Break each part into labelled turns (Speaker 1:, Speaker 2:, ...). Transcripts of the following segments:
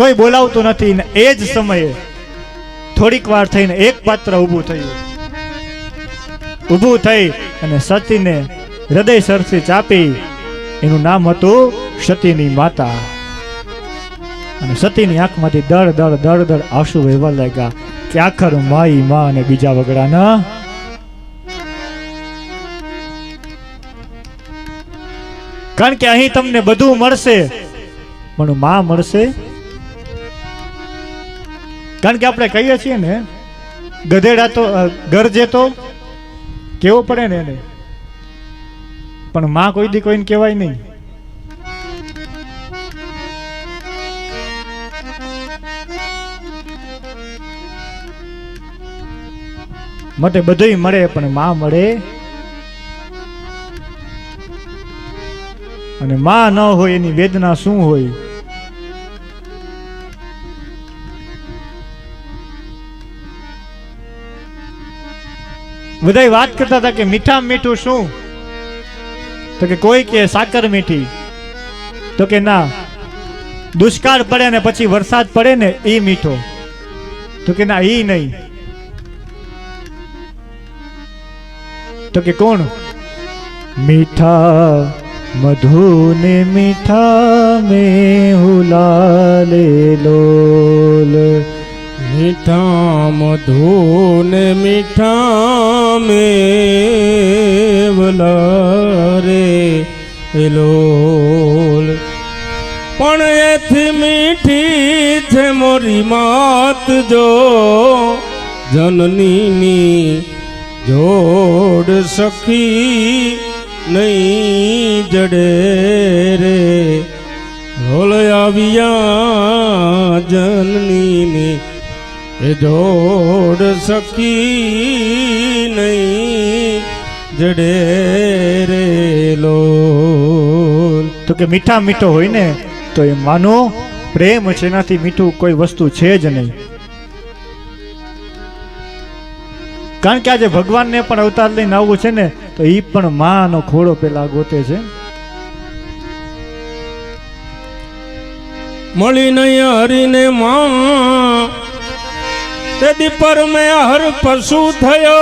Speaker 1: કોઈ બોલાવતું નથી ને એ જ સમયે થોડીક વાર થઈને એક પાત્ર ઊભું થયું. ઊભું થઈ અને સતીને હૃદય સરથી ચાપી. એનું નામ હતું સતીની માતા. અને સતીની આંખમાંથી દળ દળ દળ દળ આંસુ વહેવા લાગ્યા કે આખર માઈ, માં અને બીજા વગડાના કારણ કે અહીં તમને બધું મળશે. પણ માં મળશે કારણ કે આપણે કહીએ છીએ ને, ગધેડા તો ગરજે તો કેવો પડે ને એને? પણ માં કોઈ દી કોઈને કહેવાય નહીં. માટે બધું મળે, પણ માં મળે. અને માં ન હોય એની વેદના શું હોય? બધાય વાત કરતા હતા કે મીઠા મીઠું શું? તો કે કોઈ કે સાકર મીઠી. તો કે ના, દુષ્કાળ પડે ને પછી વરસાદ પડે ને એ મીઠો. તો કે ના એ નહીં. તો કે કોણ? મીઠા મધુ ને મીઠા મેં હુલાલે લોલ
Speaker 2: મીઠા મધુ ને મીઠા મેવલા રે એલોલ પણ એથી મીઠી છે મોરી માત જો જનનીની જોડ સખી નહીં જડે રે રોલ આવ્યા જનનીની એ જોડ સખી નહીં જડે રે લો.
Speaker 1: તો કે મીઠા મીઠો હોય ને તો એ માનો પ્રેમ છે એનાથી મીઠું કોઈ વસ્તુ છે જ નહીં. કારણ કે આજે ભગવાનને પણ અવતાર લઈને આવવું છે ને તો એ પણ માનો ખોડો પેલા ગોતે છે.
Speaker 2: મળી નહીં હરીને માં તે દીપર મેં હર પશુ થયો.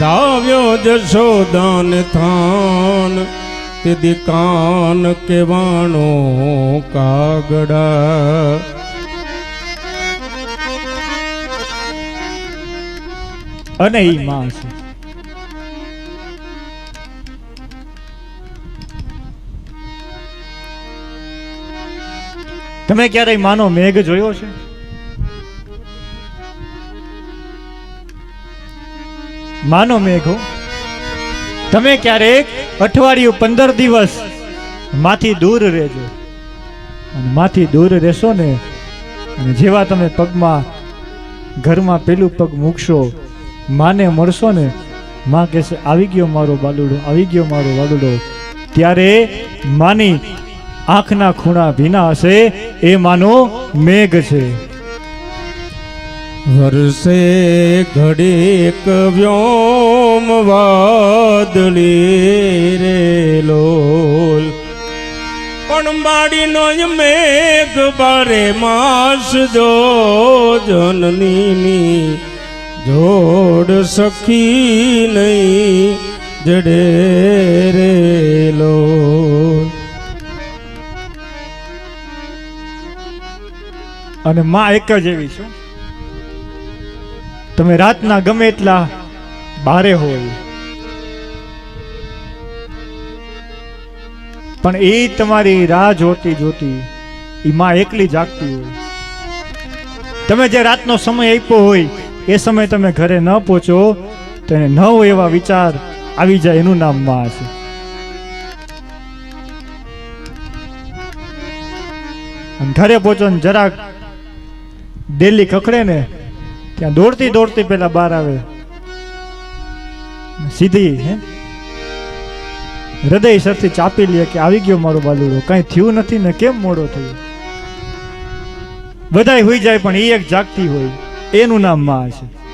Speaker 2: ધાવ્યો જશોદાન થાન. તે દિકાન કેવાણો કાગડા
Speaker 1: અને એ માં છે. તમે ક્યારેય માનો મેઘ જોયો છે? માનો મેઘો, તમે ક્યારેક અઠવાડિયું પંદર દિવસ માથી દૂર રહેજો. અને માથી દૂર રહેશો ને, અને જેવા તમે પગમાં ઘરમાં પેલું પગ મૂકશો, માને મળશો ને, માં કહેશે, આવી ગયો મારો બાલુડો, આવી ગયો મારો બાલુડો. ત્યારે માની આંખના ખૂણા ભીના હશે, એ માનો મેઘ છે.
Speaker 2: વર્ષે ઘડીક વ્યોમ વાદળી રે લોલ. પણ બાડીનો જ મેઘ બારે માસ જો જનની જોડ સખી નહીં જડે રે લોલ.
Speaker 1: અને માં એક જ એવી છે. તમે રાતના ગમે એટલા બારે હોય. પણ એ તમારી રાહ જોતી જોતી એ માં એકલી જાગતી હોય. તમે જે રાતનો સમય આપ્યો હોય, એ સમય તમે ઘરે ન પહોંચો, તો એને હોય એવા વિચાર આવી જાય એનું નામમાં છે ઘરે પહોંચો ને જરાક ડેલી ખખડે ને ત્યાં દોડતી દોડતી પેલા બહાર આવે. સીધી, હે? હૃદય સરથી ચાપી લે કે આવી ગયો મારો બાલુડો. કઈ થયું નથી ને કેમ મોડો થયો? બધાય હોઈ જાય પણ એ એક જાગતી હોય. એનું નામમાં છે.